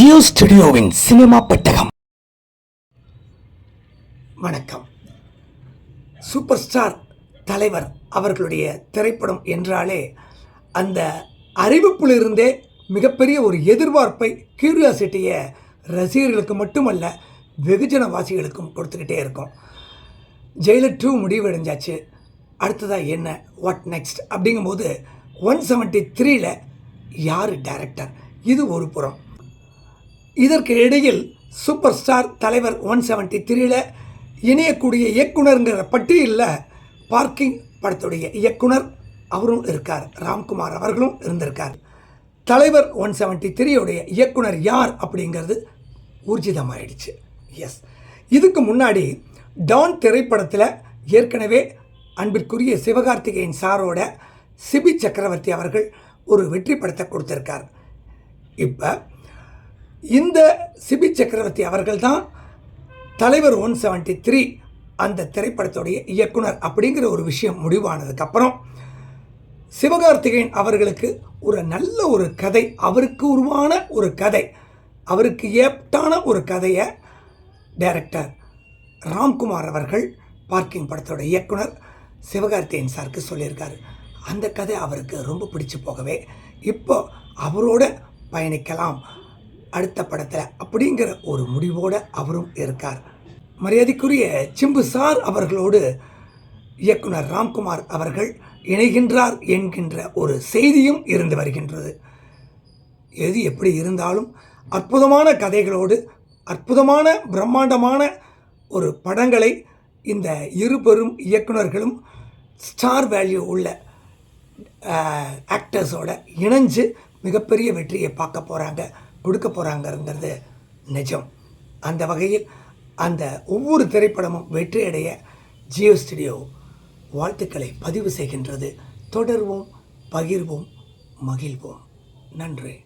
Jio ஸ்டுடியோவின் cinema பெட்டகம். வணக்கம். Super star தலைவர் அவர்களுடைய திரைப்படம் என்றாலே அந்த அறிவிப்பிலிருந்தே மிகப்பெரிய ஒரு எதிர்பார்ப்பை கியூரியாசிட்டியை ரசிகர்களுக்கு மட்டுமல்ல வெகுஜனவாசிகளுக்கும் கொடுத்துக்கிட்டே இருக்கும். ஜெயிலர் டூ முடிவடைஞ்சாச்சு. அடுத்ததாக என்ன? வாட் நெக்ஸ்ட் அப்படிங்கும்போது ஒன் செவன்ட்டி த்ரீல யார் டேரக்டர் இது ஒரு புறம். இதற்கு இடையில் சூப்பர் ஸ்டார் தலைவர் ஒன் செவன்ட்டி த்ரீல இணையக்கூடிய இயக்குனருங்கிற பட்டியலில் பார்க்கிங் படத்துடைய இயக்குனர் அவரும் இருக்கார். ராம்குமார் அவர்களும் இருந்திருக்கார். தலைவர் ஒன் செவன்ட்டி த்ரீயோடைய இயக்குனர் யார் அப்படிங்கிறது ஊர்ஜிதமாயிடுச்சு. எஸ் இதுக்கு முன்னாடி டான் திரைப்படத்தில் ஏற்கனவே அன்பிற்குரிய சிவகார்த்திகேயன் சாரோட சிபி சக்கரவர்த்தி அவர்கள் ஒரு வெற்றி படத்தை கொடுத்துருக்கார். இப்போ இந்த சிபி சக்கரவர்த்தி அவர்கள் தான் தலைவர் ஒன் செவன்ட்டி த்ரீ அந்த திரைப்படத்துடைய இயக்குனர் அப்படிங்கிற ஒரு விஷயம் முடிவானதுக்கப்புறம் சிவகார்த்திகேயன் அவர்களுக்கு ஒரு நல்ல ஒரு கதை அவருக்கு உருவான ஒரு கதை அவருக்கு ஏப்டான ஒரு கதையை டைரக்டர் ராம்குமார் அவர்கள் பார்க்கிங் படத்தோட இயக்குனர் சிவகார்த்திகேயன் சாருக்கு சொல்லியிருக்காரு. அந்த கதை அவருக்கு ரொம்ப பிடிச்சு போகவே. இப்போ அவரோட பயணிக்கலாம். அடுத்த படத்தில் அப்படிங்கிற ஒரு முடிவோடு அவரும் இருக்கார். மரியாதைக்குரிய சிம்பு சார் அவர்களோடு இயக்குனர் ராம்குமார் அவர்கள் இணைகின்றார் என்கின்ற ஒரு செய்தியும் இருந்து வருகின்றது. எது எப்படி இருந்தாலும் அற்புதமான கதைகளோடு அற்புதமான பிரம்மாண்டமான ஒரு படங்களை இந்த இரு பெரும் இயக்குனர்களும் ஸ்டார் வேல்யூ உள்ள ஆக்டர்ஸோட இணைஞ்சு மிகப்பெரிய வெற்றியை பார்க்க போகிறாங்க கொடுக்க போகிறாங்கிறது நிஜம். அந்த வகையில் அந்த ஒவ்வொரு திரைப்படமும் வெற்றியடைய ஜியோ ஸ்டுடியோ வாழ்த்துக்களை பதிவு செய்கின்றது. தொடர்வோம் பகிர்வோம் மகிழ்வோம். நன்றி.